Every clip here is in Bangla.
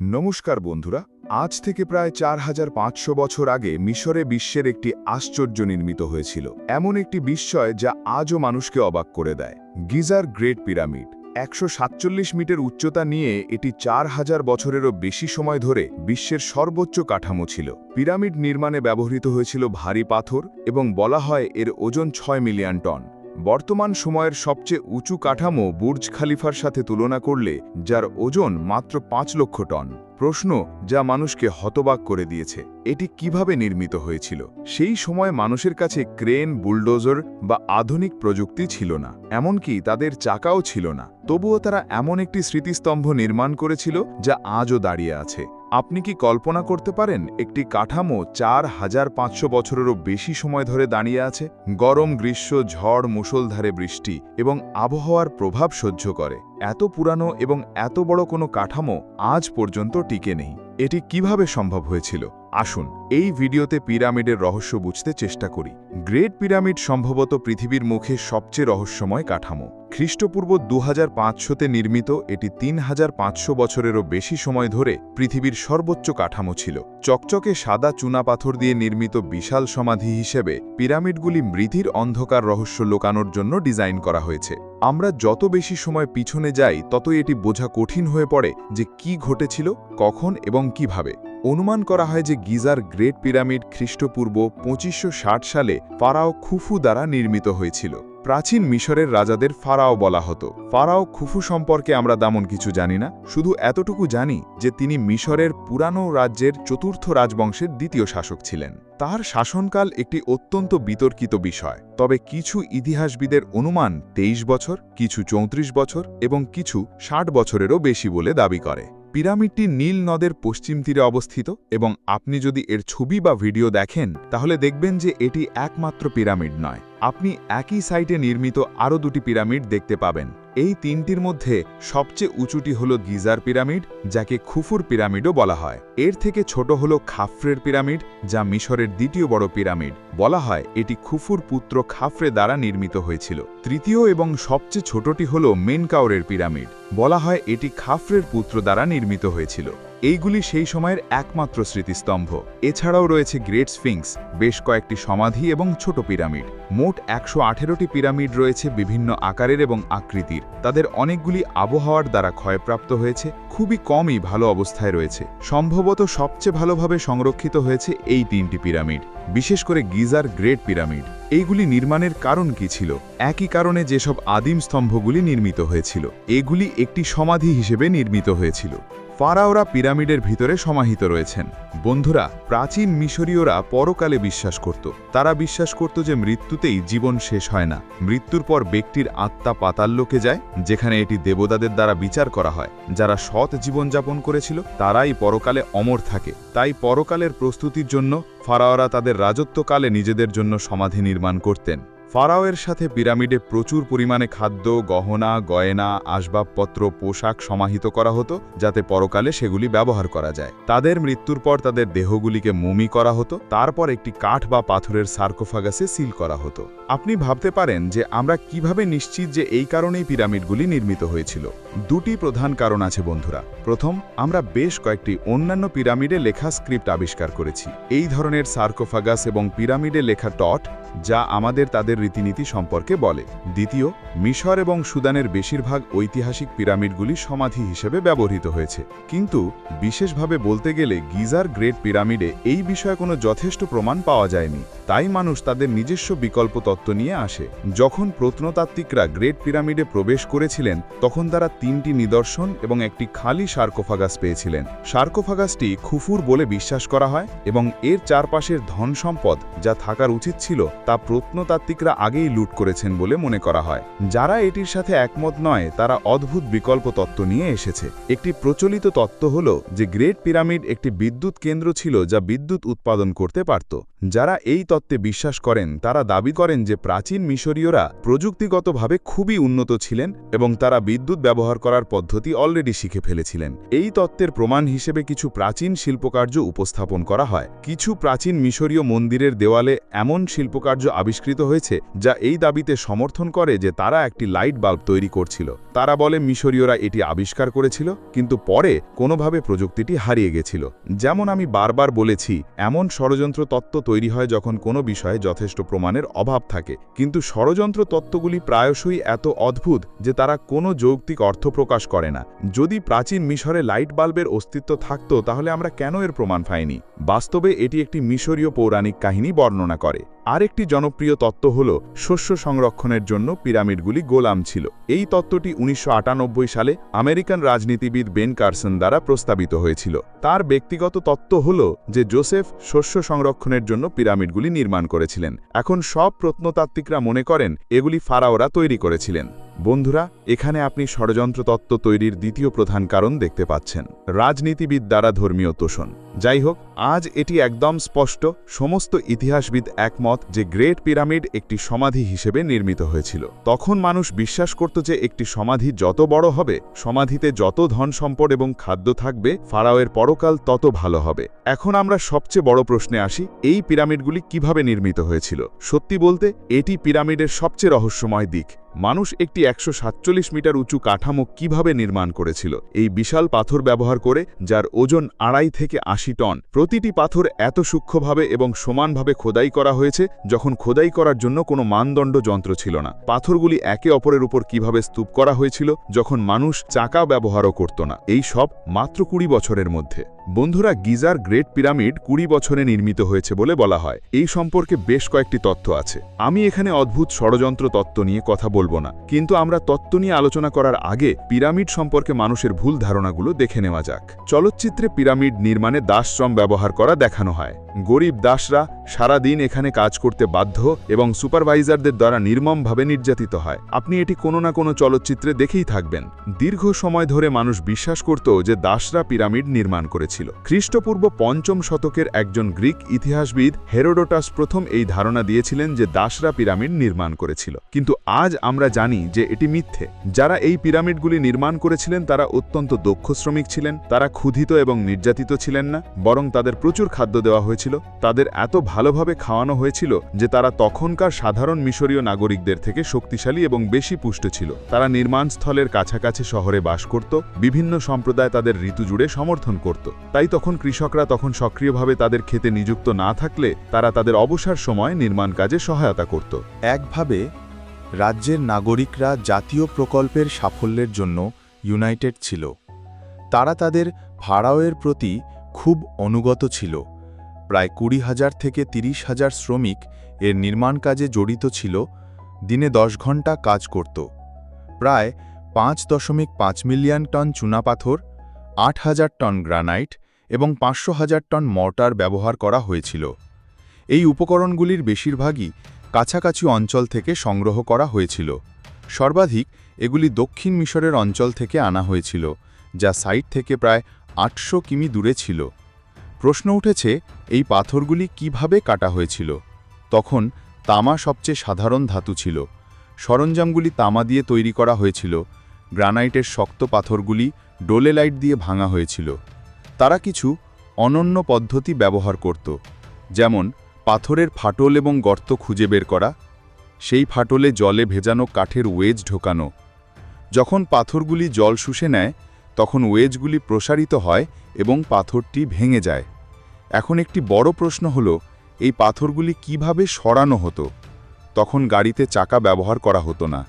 নমস্কার বন্ধুরা, আজ থেকে প্রায় চার হাজার পাঁচশো বছর আগে মিশরে বিশ্বের একটি আশ্চর্য নির্মিত হয়েছিল। এমন একটি বিস্ময় যা আজও মানুষকে অবাক করে দেয়। গিজার গ্রেট পিরামিড, একশো সাতচল্লিশ মিটার উচ্চতা নিয়ে এটি চার হাজার বছরেরও বেশি সময় ধরে বিশ্বের সর্বোচ্চ কাঠামো ছিল। পিরামিড নির্মাণে ব্যবহৃত হয়েছিল ভারী পাথর এবং বলা হয় এর ওজন ছয় মিলিয়ন টন। বর্তমান সময়ের সবচেয়ে উঁচু কাঠামো বুর্জ খালিফার সাথে তুলনা করলে, যার ওজন মাত্র পাঁচ লক্ষ টন। প্রশ্ন যা মানুষকে হতবাক করে দিয়েছে, এটি কীভাবে নির্মিত হয়েছিল? সেই সময় মানুষের কাছে ক্রেন, বুলডোজার বা আধুনিক প্রযুক্তি ছিল না, এমনকি তাদের চাকাও ছিল না। তবুও তারা এমন একটি স্মৃতিস্তম্ভ নির্মাণ করেছিল, যা আজও দাঁড়িয়ে আছে। আপনি কি কল্পনা করতে পারেন একটি কাঠামো চার হাজার পাঁচশো বছরেরও বেশি সময় ধরে দাঁড়িয়ে আছে? গরম গ্রীষ্ম, ঝড়, মুষলধারে বৃষ্টি এবং আবহাওয়ার প্রভাব সহ্য করে। এত পুরানো এবং এত বড় কোনো কাঠামো আজ পর্যন্ত টিকে নেই। এটি কীভাবে সম্ভব হয়েছিল? আসুন এই ভিডিওতে পিরামিডের রহস্য বুঝতে চেষ্টা করি। গ্রেট পিরামিড সম্ভবত পৃথিবীর মুখে সবচেয়ে রহস্যময় কাঠামো। খ্রিস্টপূর্ব দু হাজার নির্মিত, এটি তিন হাজার পাঁচশো বছরেরও বেশি সময় ধরে পৃথিবীর সর্বোচ্চ কাঠামো ছিল। চকচকে সাদা চুনাপাথর দিয়ে নির্মিত বিশাল সমাধি হিসেবে পিরামিডগুলি মৃধির অন্ধকার রহস্য লোকানোর জন্য ডিজাইন করা হয়েছে। আমরা যত বেশি সময় পিছনে যাই, ততই এটি বোঝা কঠিন হয়ে পড়ে যে কি ঘটেছিল, কখন এবং কীভাবে। অনুমান করা হয় যে গিজার গ্রেট পিরামিড খ্রিস্টপূর্ব পঁচিশশো সালে ফারাও খুফু দ্বারা নির্মিত হয়েছিল। প্রাচীন মিশরের রাজাদের ফারাও বলা হতো। ফারাও খুফু সম্পর্কে আমরা তেমন কিছু জানি না, শুধু এতটুকু জানি যে তিনি মিশরের পুরানো রাজ্যের চতুর্থ রাজবংশের দ্বিতীয় শাসক ছিলেন। তার শাসনকাল একটি অত্যন্ত বিতর্কিত বিষয়, তবে কিছু ইতিহাসবিদের অনুমান ২৩ বছর, কিছু চৌত্রিশ বছর এবং কিছু ষাট বছরেরও বেশি বলে দাবি করে। পিরামিডটি নীল নদের পশ্চিম তীরে অবস্থিত এবং আপনি যদি এর ছবি বা ভিডিও দেখেন, তাহলে দেখবেন যে এটি একমাত্র পিরামিড নয়। আপনি একই সাইটে নির্মিত আরও দুটি পিরামিড দেখতে পাবেন। এই তিনটির মধ্যে সবচেয়ে উঁচুটি হল গিজার পিরামিড, যাকে খুফুর পিরামিডও বলা হয়। এর থেকে ছোট হল খাফরের পিরামিড, যা মিশরের দ্বিতীয় বড় পিরামিড। বলা হয় এটি খুফুর পুত্র খাফরে দ্বারা নির্মিত হয়েছিল। তৃতীয় এবং সবচেয়ে ছোটটি হল মেনকাউরের পিরামিড। বলা হয় এটি খাফরের পুত্র দ্বারা নির্মিত হয়েছিল। এইগুলি সেই সময়ের একমাত্র স্মৃতিস্তম্ভ। এছাড়াও রয়েছে গ্রেট স্ফিংস, বেশ কয়েকটি সমাধি এবং ছোট পিরামিড। মোট একশো আঠেরোটি পিরামিড রয়েছে বিভিন্ন আকারের এবং আকৃতির। তাদের অনেকগুলি আবহাওয়ার দ্বারা ক্ষয়প্রাপ্ত হয়েছে, খুবই কমই ভালো অবস্থায় রয়েছে। সম্ভবত সবচেয়ে ভালোভাবে সংরক্ষিত হয়েছে এই তিনটি পিরামিড, বিশেষ করে গিজার গ্রেট পিরামিড। এইগুলি নির্মাণের কারণ কি ছিল? একই কারণে যেসব আদিম স্তম্ভগুলি নির্মিত হয়েছিল, এগুলি একটি সমাধি হিসেবে নির্মিত হয়েছিল। ফারাওরা পিরামিডের ভিতরে সমাহিত রয়েছেন। বন্ধুরা, প্রাচীন মিশরীয়রা পরকালে বিশ্বাস করত। তারা বিশ্বাস করত যে মৃত্যুতেই জীবন শেষ হয় না। মৃত্যুর পর ব্যক্তির আত্মা পাতাল্লোকে যায়, যেখানে এটি দেবতাদের দ্বারা বিচার করা হয়। যারা সৎ জীবনযাপন করেছিল, তারাই পরকালে অমর থাকে। তাই পরকালের প্রস্তুতির জন্য ফারাওরা তাদের রাজত্বকালে নিজেদের জন্য সমাধি নির্মাণ করতেন। ফারাওয়ের সাথে পিরামিডে প্রচুর পরিমাণে খাদ্য, গহনা, গয়না, আসবাবপত্র, পোশাক সমাহিত করা হতো, যাতে পরকালে সেগুলি ব্যবহার করা যায়। তাদের মৃত্যুর পর তাদের দেহগুলিকে মমি করা হতো, তারপর একটি কাঠ বা পাথরের সার্কোফাগাসে সিল করা হতো। আপনি ভাবতে পারেন যে আমরা কীভাবে নিশ্চিত যে এই কারণেই পিরামিডগুলি নির্মিত হয়েছিল। দুটি প্রধান কারণ আছে বন্ধুরা। প্রথম, আমরা বেশ কয়েকটি অন্যান্য পিরামিডে লেখা স্ক্রিপ্ট আবিষ্কার করেছি। এই ধরনের সার্কোফাগাস এবং পিরামিডে লেখা টট যা আমাদের তাদের রীতিনীতি সম্পর্কে বলে। দ্বিতীয়, মিশর এবং সুদানের বেশিরভাগ ঐতিহাসিক পিরামিডগুলি সমাধি হিসেবে ব্যবহৃত হয়েছে। কিন্তু, বিশেষভাবে বলতে গেলে গিজার গ্রেট পিরামিডে এই বিষয়ে কোনো যথেষ্ট প্রমাণ পাওয়া যায়নি। তাই মানুষ তাদের নিজস্ব বিকল্প তত্ত্ব নিয়ে আসে। যখন প্রত্নতাত্ত্বিকরা গ্রেট পিরামিডে প্রবেশ করেছিলেন, তখন তারা তিনটি নিদর্শন এবং একটি খালি সার্কোফাগাস পেয়েছিলেন। সার্কোফাগাসটি খুফুর বলে বিশ্বাস করা হয় এবং এর চারপাশের ধন সম্পদ যা থাকার উচিত ছিল তা প্রত্নতাত্ত্বিকরা আগেই লুট করেছেন বলে মনে করা হয়। যারা এটির সাথে একমত নয়, তারা অদ্ভুত বিকল্প তত্ত্ব নিয়ে এসেছে। একটি প্রচলিত তত্ত্ব হল যে গ্রেট পিরামিড একটি বিদ্যুৎ কেন্দ্র ছিল যা বিদ্যুৎ উৎপাদন করতে পারত। যারা এই তত্ত্বে বিশ্বাস করেন, তারা দাবি করেন যে প্রাচীন মিশরীয়রা প্রযুক্তিগতভাবে খুবই উন্নত ছিলেন এবং তারা বিদ্যুৎ ব্যবহার করার পদ্ধতি অলরেডি শিখে ফেলেছিলেন। এই তত্ত্বের প্রমাণ হিসেবে কিছু প্রাচীন শিল্পকার্য উপস্থাপন করা হয়। কিছু প্রাচীন মিশরীয় মন্দিরের দেওয়ালে এমন শিল্পকার্য কারুকার্য আবিষ্কৃত হয়েছে, যা এই দাবিতে সমর্থন করে যে তারা একটি লাইট বাল্ব তৈরি করছিল। তারা বলে, মিশরীয়রা এটি আবিষ্কার করেছিল, কিন্তু পরে কোনোভাবে প্রযুক্তিটি হারিয়ে গেছিল। যেমন আমি বারবার বলেছি, এমন ষড়যন্ত্র তত্ত্ব তৈরি হয় যখন কোনো বিষয়ে যথেষ্ট প্রমাণের অভাব থাকে। কিন্তু ষড়যন্ত্র তত্ত্বগুলি প্রায়শই এত অদ্ভুত যে তারা কোনো যৌক্তিক অর্থ প্রকাশ করে না। যদি প্রাচীন মিশরে লাইট বাল্বের অস্তিত্ব থাকত, তাহলে আমরা কেন এর প্রমাণ পাইনি? বাস্তবে এটি একটি মিশরীয় পৌরাণিক কাহিনী বর্ণনা করে। আরেকটি জনপ্রিয় তত্ত্ব হল শস্য সংরক্ষণের জন্য পিরামিডগুলি গোলাম ছিল। এই তত্ত্বটি উনিশশো আটানব্বই সালে আমেরিকান রাজনীতিবিদ বেন কার্সন দ্বারা প্রস্তাবিত হয়েছিল। তার ব্যক্তিগত তত্ত্ব হল যে জোসেফ শস্য সংরক্ষণের জন্য পিরামিডগুলি নির্মাণ করেছিলেন। এখন সব প্রত্নতাত্ত্বিকরা মনে করেন এগুলি ফারাওরা তৈরি করেছিলেন। বন্ধুরা, এখানে আপনি ষড়যন্ত্র তত্ত্ব তৈরির দ্বিতীয় প্রধান কারণ দেখতে পাচ্ছেন, রাজনীতিবিদ দ্বারা ধর্মীয় তোষণ। যাই হোক, আজ এটি একদম স্পষ্ট, সমস্ত ইতিহাসবিদ একমত যে গ্রেট পিরামিড একটি সমাধি হিসেবে নির্মিত হয়েছিল। তখন মানুষ বিশ্বাস করত যে একটি সমাধি যত বড় হবে, সমাধিতে যত ধন সম্পদ এবং খাদ্য থাকবে, ফারাওয়ের পরকাল তত ভালো হবে। এখন আমরা সবচেয়ে বড় প্রশ্নে আসি, এই পিরামিডগুলি কীভাবে নির্মিত হয়েছিল? সত্যি বলতে, এটি পিরামিডের সবচেয়ে রহস্যময় দিক। মানুষ একটি একশো সাতচল্লিশ মিটার উঁচু কাঠামো কীভাবে নির্মাণ করেছিল? এই বিশাল পাথর ব্যবহার করে, যার ওজন আড়াই থেকে আশি টন। প্রতিটি পাথর এত সূক্ষ্মভাবে এবং সমানভাবে খোদাই করা হয়েছে, যখন খোদাই করার জন্য কোনো মানদণ্ড যন্ত্র ছিল না। পাথরগুলি একে অপরের উপর কীভাবে স্তূপ করা হয়েছিল, যখন মানুষ চাকা ব্যবহারও করত না। এই সব মাত্র কুড়ি বছরের মধ্যে। বন্ধুরা, গিজার গ্রেট পিরামিড কুড়ি বছরে নির্মিত হয়েছে বলে বলা হয়। এই সম্পর্কে বেশ কয়েকটি তথ্য আছে। আমি এখানে অদ্ভুত ষড়যন্ত্র তত্ত্ব নিয়ে কথা বলব না। কিন্তু আমরা তত্ত্ব নিয়ে আলোচনা করার আগে পিরামিড সম্পর্কে মানুষের ভুল ধারণাগুলো দেখে নেওয়া যাক। চলচ্চিত্রে পিরামিড নির্মাণে দাসশ্রম ব্যবহার করা দেখানো হয়। গরিব দাসরা সারা দিন এখানে কাজ করতে বাধ্য এবং সুপারভাইজারদের দ্বারা নির্মমভাবে নির্যাতিত হয়। আপনি এটি কোনো না কোনো চলচ্চিত্রে দেখেই থাকবেন। দীর্ঘ সময় ধরে মানুষ বিশ্বাস করত যে দাসরা পিরামিড নির্মাণ করেছিল। খ্রিস্টপূর্ব পঞ্চম শতকের একজন গ্রিক ইতিহাসবিদ হেরোডোটাস প্রথম এই ধারণা দিয়েছিলেন যে দাসরা পিরামিড নির্মাণ করেছিল। কিন্তু আজ আমরা জানি যে এটি মিথ্যে। যারা এই পিরামিডগুলি নির্মাণ করেছিলেন তারা অত্যন্ত দক্ষ শ্রমিক ছিলেন, তারা ক্ষুধিত এবং নির্যাতিত ছিলেন না, বরং তাদের প্রচুর খাদ্য দেওয়া হয়েছিল। তাদের এত ভালোভাবে খাওয়ানো হয়েছিল যে তারা তখনকার সাধারণ মিশরীয় নাগরিকদের থেকে শক্তিশালী এবং বেশি পুষ্ট ছিল। তারা নির্মাণস্থলের কাছাকাছি শহরে বাস করত, বিভিন্ন সম্প্রদায় তাদের ঋতু জুড়ে সমর্থন করত। তাই তখন কৃষকরা তখন সক্রিয়ভাবে তাদের খেতে নিযুক্ত না থাকলে তারা তাদের অবসর সময় নির্মাণ কাজে সহায়তা করত। একভাবে রাজ্যের নাগরিকরা জাতীয় প্রকল্পের সাফল্যের জন্য ইউনাইটেড ছিল। তারা তাদের ভাড়াওয়ের প্রতি খুব অনুগত ছিল। প্রায় কুড়ি হাজার থেকে তিরিশ হাজার শ্রমিক এর নির্মাণ কাজে জড়িত ছিল, দিনে দশ ঘণ্টা কাজ করত। প্রায় পাঁচ দশমিক পাঁচ মিলিয়ন টন চুনাপাথর, আট হাজার টন গ্রানাইট এবং পাঁচশো হাজার টন মর্টার ব্যবহার করা হয়েছিল। এই উপকরণগুলির বেশিরভাগই কাছাকাছি অঞ্চল থেকে সংগ্রহ করা হয়েছিল। সর্বাধিক এগুলি দক্ষিণ মিশরের অঞ্চল থেকে আনা হয়েছিল, যা সাইট থেকে প্রায় আটশো কিমি দূরে ছিল। প্রশ্ন উঠেছে, এই পাথরগুলি কীভাবে কাটা হয়েছিল? তখন তামা সবচেয়ে সাধারণ ধাতু ছিল। সরঞ্জামগুলি তামা দিয়ে তৈরি করা হয়েছিল। গ্রানাইটের শক্ত পাথরগুলি ডোলেলাইট দিয়ে ভাঙা হয়েছিল। তারা কিছু অনন্য পদ্ধতি ব্যবহার করত, যেমন পাথরের ফাটল এবং গর্ত খুঁজে বের করা, সেই ফাটলে জলে ভেজানো কাঠের ওয়েজ ঢোকানো। যখন পাথরগুলি জল শুষে নেয়, তখন ওয়েজগুলি প্রসারিত হয় এবং পাথরটি ভেঙে যায়। এখন একটি বড় প্রশ্ন হল, এই পাথরগুলি কীভাবে সরানো হতো? তখন গাড়িতে চাকা ব্যবহার করা হতো না।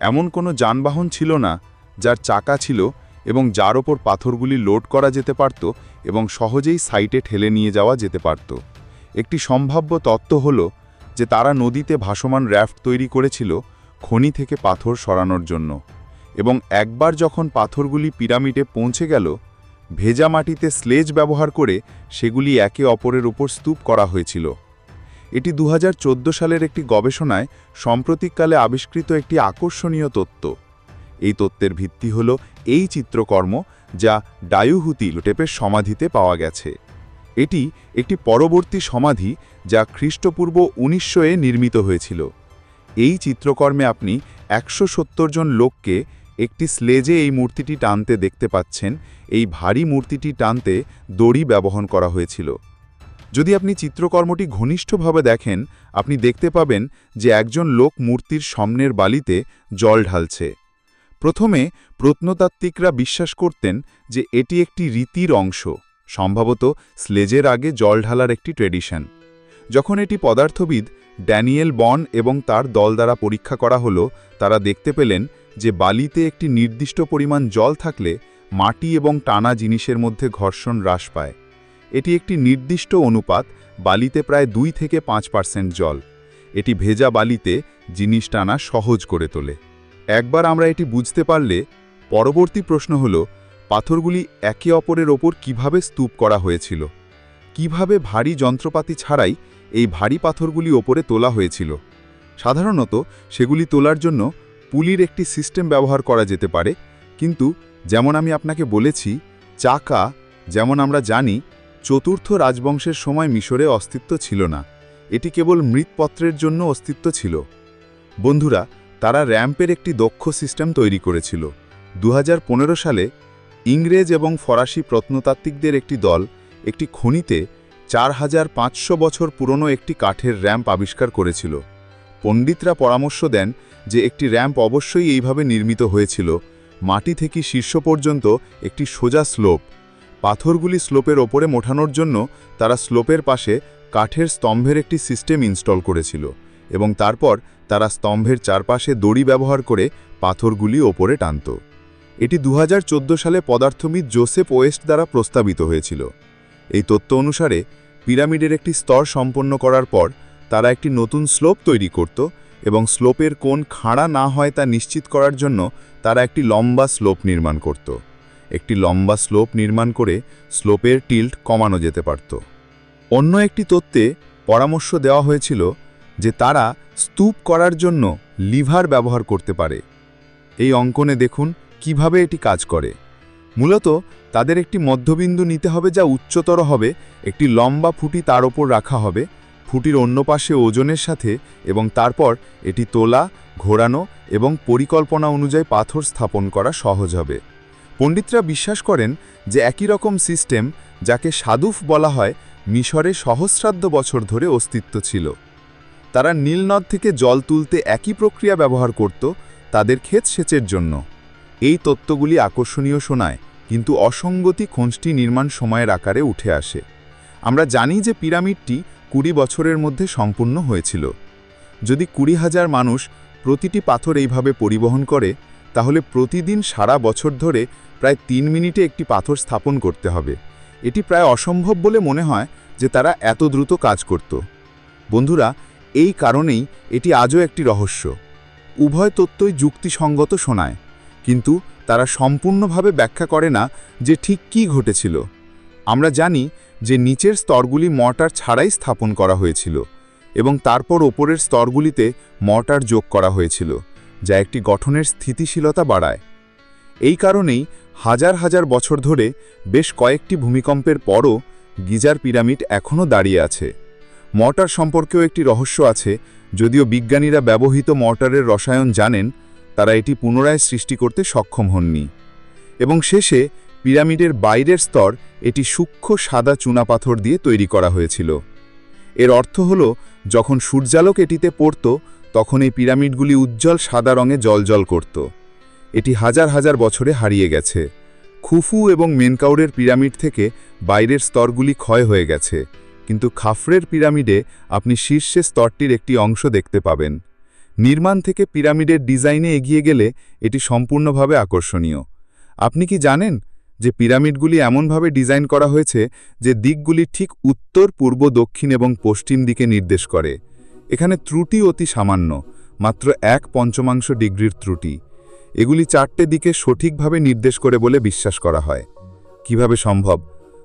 এমন কোনো যানবাহন ছিল না, যার চাকা ছিল এবং যার ওপর পাথরগুলি লোড করা যেতে পারত এবং সহজেই সাইটে ঠেলে নিয়ে যাওয়া যেতে পারত। একটি সম্ভাব্য তত্ত্ব হল যে তারা নদীতে ভাসমান র্যাফট তৈরি করেছিল খনি থেকে পাথর সরানোর জন্য এবং একবার যখন পাথরগুলি পিরামিডে পৌঁছে গেল ভেজা মাটিতে স্লেজ ব্যবহার করে সেগুলি একে অপরের উপর স্তূপ করা হয়েছিল। এটি দু হাজার চোদ্দ সালের একটি গবেষণায় সাম্প্রতিককালে আবিষ্কৃত একটি আকর্ষণীয় তত্ত্ব। এই তত্ত্বের ভিত্তি হল এই চিত্রকর্ম যা ডায়ুহুতি টেপের সমাধিতে পাওয়া গেছে। এটি একটি পরবর্তী সমাধি যা খ্রিস্টপূর্ব উনিশশো নির্মিত হয়েছিল। এই চিত্রকর্মে আপনি একশো সত্তর জন লোককে একটি স্লেজে এই মূর্তিটি টানতে দেখতে পাচ্ছেন। এই ভারী মূর্তিটি টানতে দড়ি ব্যবহার করা হয়েছিল। যদি আপনি চিত্রকর্মটি ঘনিষ্ঠভাবে দেখেন, আপনি দেখতে পাবেন যে একজন লোক মূর্তির সামনের বালিতে জল ঢালছে। প্রথমে প্রত্নতাত্ত্বিকরা বিশ্বাস করতেন যে এটি একটি রীতির অংশ, সম্ভবত স্লেজের আগে জল ঢালার একটি ট্রেডিশন। যখন এটি পদার্থবিদ ড্যানিয়েল বন এবং তার দল দ্বারা পরীক্ষা করা হলো, তারা দেখতে পেলেন যে বালিতে একটি নির্দিষ্ট পরিমাণ জল থাকলে মাটি এবং টানা জিনিসের মধ্যে ঘর্ষণ হ্রাস পায়। এটি একটি নির্দিষ্ট অনুপাত, বালিতে প্রায় দুই থেকে পাঁচ পার্সেন্ট জল। এটি ভেজা বালিতে জিনিস টানা সহজ করে তোলে। একবার আমরা এটি বুঝতে পারলে, পরবর্তী প্রশ্ন হল, পাথরগুলি একে অপরের ওপর কীভাবে স্তূপ করা হয়েছিল? কীভাবে ভারী যন্ত্রপাতি ছাড়াই এই ভারী পাথরগুলি ওপরে তোলা হয়েছিল? সাধারণত সেগুলি তোলার জন্য পুলির একটি সিস্টেম ব্যবহার করা যেতে পারে, কিন্তু যেমন আমি আপনাকে বলেছি, চাকা, যেমন আমরা জানি, চতুর্থ রাজবংশের সময় মিশরে অস্তিত্ব ছিল না। এটি কেবল মৃৎপত্রের জন্য অস্তিত্ব ছিল। বন্ধুরা, তারা র্যাম্পের একটি দক্ষ সিস্টেম তৈরি করেছিল। দু হাজার পনেরো সালে ইংরেজ এবং ফরাসি প্রত্নতাত্ত্বিকদের একটি দল একটি খনিতে চার হাজার পাঁচশো বছর পুরনো একটি কাঠের র্যাম্প আবিষ্কার করেছিল। পণ্ডিতরা পরামর্শ দেন যে একটি র্যাম্প অবশ্যই এইভাবে নির্মিত হয়েছিল। মাটি থেকে শীর্ষ পর্যন্ত একটি সোজা স্লোপ। পাথরগুলি স্লোপের ওপরে মোঠানোর জন্য তারা স্লোপের পাশে কাঠের স্তম্ভের একটি সিস্টেম ইনস্টল করেছিল এবং তারপর তারা স্তম্ভের চারপাশে দড়ি ব্যবহার করে পাথরগুলি ওপরে টানত। এটি দু হাজার চোদ্দ সালে পদার্থবিদ জোসেফ ওয়েস্ট দ্বারা প্রস্তাবিত হয়েছিল। এই তথ্য অনুসারে, পিরামিডের একটি স্তর সম্পন্ন করার পর তারা একটি নতুন স্লোপ তৈরি করত এবং স্লোপের কোন খাড়া না হয় তা নিশ্চিত করার জন্য তারা একটি লম্বা স্লোপ নির্মাণ করত। একটি লম্বা স্লোপ নির্মাণ করে স্লোপের টিল্ট কমানো যেতে পারত। অন্য একটি তত্ত্বে পরামর্শ দেওয়া হয়েছিল যে তারা স্তূপ করার জন্য লিভার ব্যবহার করতে পারে। এই অঙ্কনে দেখুন কীভাবে এটি কাজ করে। মূলত তাদের একটি মধ্যবিন্দু নিতে হবে যা উচ্চতর হবে, একটি লম্বা ফুটি তার ওপর রাখা হবে ফুটির অন্য পাশে ওজনের সাথে এবং তারপর এটি তোলা, ঘোরানো এবং পরিকল্পনা অনুযায়ী পাথর স্থাপন করা সহজ হবে। পণ্ডিতরা বিশ্বাস করেন যে একই রকম সিস্টেম, যাকে সাদুফ বলা হয়, মিশরে সহস্রাব্দ বছর ধরে অস্তিত্ব ছিল। তারা নীলনদ থেকে জল তুলতে একই প্রক্রিয়া ব্যবহার করত তাদের ক্ষেত সেচের জন্য। এই তত্ত্বগুলি আকর্ষণীয় শোনায়, কিন্তু অসঙ্গতি খোঁজটি নির্মাণ সময়ের আকারে উঠে আসে। আমরা জানি যে পিরামিডটি কুড়ি বছরের মধ্যে সম্পূর্ণ হয়েছিল। যদি কুড়ি হাজার মানুষ প্রতিটি পাথর এইভাবে পরিবহন করে, তাহলে প্রতিদিন সারা বছর ধরে প্রায় তিন মিনিটে একটি পাথর স্থাপন করতে হবে। এটি প্রায় অসম্ভব বলে মনে হয় যে তারা এত দ্রুত কাজ করত। বন্ধুরা, এই কারণেই এটি আজও একটি রহস্য। উভয় তত্ত্বই যুক্তিসঙ্গত শোনায়, কিন্তু তারা সম্পূর্ণভাবে ব্যাখ্যা করে না যে ঠিক কী ঘটেছিল। আমরা জানি যে নিচের স্তরগুলি মর্টার ছাড়াই স্থাপন করা হয়েছিল এবং তারপর ওপরের স্তরগুলিতে মর্টার যোগ করা হয়েছিল, যা একটি গঠনের স্থিতিশীলতা বাড়ায়। এই কারণেই হাজার হাজার বছর ধরে বেশ কয়েকটি ভূমিকম্পের পরও গিজার পিরামিড এখনও দাঁড়িয়ে আছে। মর্টার সম্পর্কেও একটি রহস্য আছে, যদিও বিজ্ঞানীরা ব্যবহৃত মর্টারের রসায়ন জানেন, তারা এটি পুনরায় সৃষ্টি করতে সক্ষম হননি। এবং শেষে পিরামিডের বাইরের স্তর এটি সূক্ষ্ম সাদা চুনাপাথর দিয়ে তৈরি করা হয়েছিল। এর অর্থ হল, যখন সূর্যালোক এটিতে পড়ত, তখন এই পিরামিডগুলি উজ্জ্বল সাদা রঙে জলজল করত। এটি হাজার হাজার বছরে হারিয়ে গেছে। খুফু এবং মেনকাউরের পিরামিড থেকে বাইরের স্তরগুলি ক্ষয় হয়ে গেছে, কিন্তু খাফরের পিরামিডে আপনি শীর্ষে স্তরটির একটি অংশ দেখতে পাবেন। নির্মাণ থেকে পিরামিডের ডিজাইনে এগিয়ে গেলে এটি সম্পূর্ণভাবে আকর্ষণীয়। আপনি কি জানেন যে পিরামিডগুলি এমনভাবে ডিজাইন করা হয়েছে যে দিকগুলি ঠিক উত্তর, পূর্ব, দক্ষিণ এবং পশ্চিম দিকে নির্দেশ করে। এখানে ত্রুটি অতি সামান্য, মাত্র এক পঞ্চমাংশ ডিগ্রির ত্রুটি। এগুলি চারটে দিকে সঠিকভাবে নির্দেশ করে বলে বিশ্বাস করা হয়। কীভাবে সম্ভব?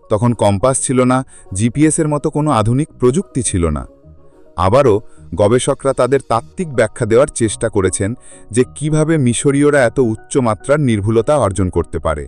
তখন কম্পাস ছিল না, জিপিএসের মতো কোনো আধুনিক প্রযুক্তি ছিল না। আবারও গবেষকরা তাদের তাত্ত্বিক ব্যাখ্যা দেওয়ার চেষ্টা করেছেন যে কীভাবে মিশরীয়রা এত উচ্চ মাত্রার নির্ভুলতা অর্জন করতে পারে।